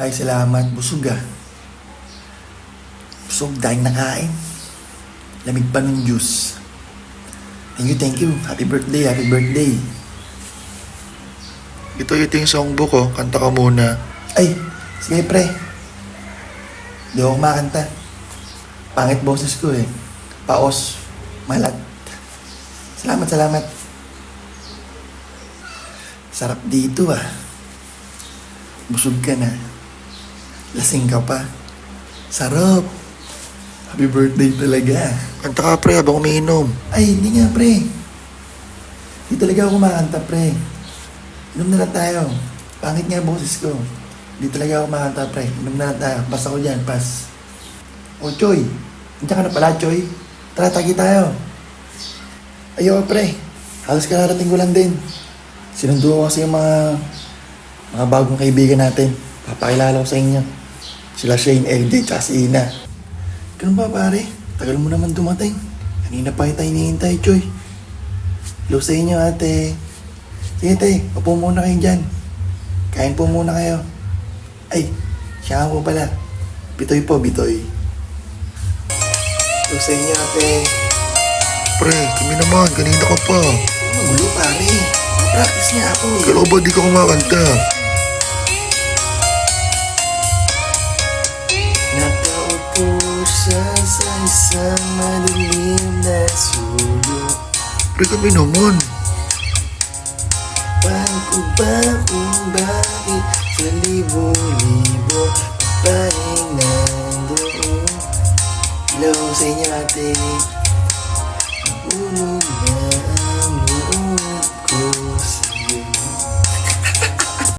Ay, salamat. Busog ah. Busog dahil nakain. Lamig pa ng juice. Thank you, thank you. Happy birthday, happy birthday. Ito ito yung songbook ko. Kanta ka muna. Ay, sige pre. Di ako kumakanta. Pangit boses ko eh. Paos. Malat. Salamat, salamat. Sarap dito ah. Busog ka na. Lasing ka pa. Sarap. Happy birthday talaga. Kanta ka pre habang umiinom. Ay, hindi nga pre. Hindi talaga ako kumakanta pre. Inom na lang tayo. Pangit nga boses ko. Hindi talaga ako kumakanta pre. Inom na lang tayo. Basta ko dyan, pass. O Choy, nandiyan ka na pala Choy. Tara, tagi tayo. Ayoko pre. Halos kararating ko lang din. Sinundo ko kasi yung mga mga bagong kaibigan natin. Papakilala ko sa inyo. Sila Shane, LJ, tsaka si Ina. Ganun ba pare? Tagal mo naman dumating. Kanina pa kita hinihintay, Choy. Hello sa inyo, ate. Sige, te. Upo muna kayo dyan. Kain po muna kayo. Ay, siya nga po pala. Bitoy po, Bitoy. Hello sa inyo, ate. Pre, kami naman. Kanina ka pa. Magulo, pare. Practice niya ako. eh. Kala ko ba di ka kumakanta? Siya sa isang madilim na sulok. Pre, kami naman. Paano ko ba kung bakit sa libo-libo babaeng nandoon? Hello sa inyo ate.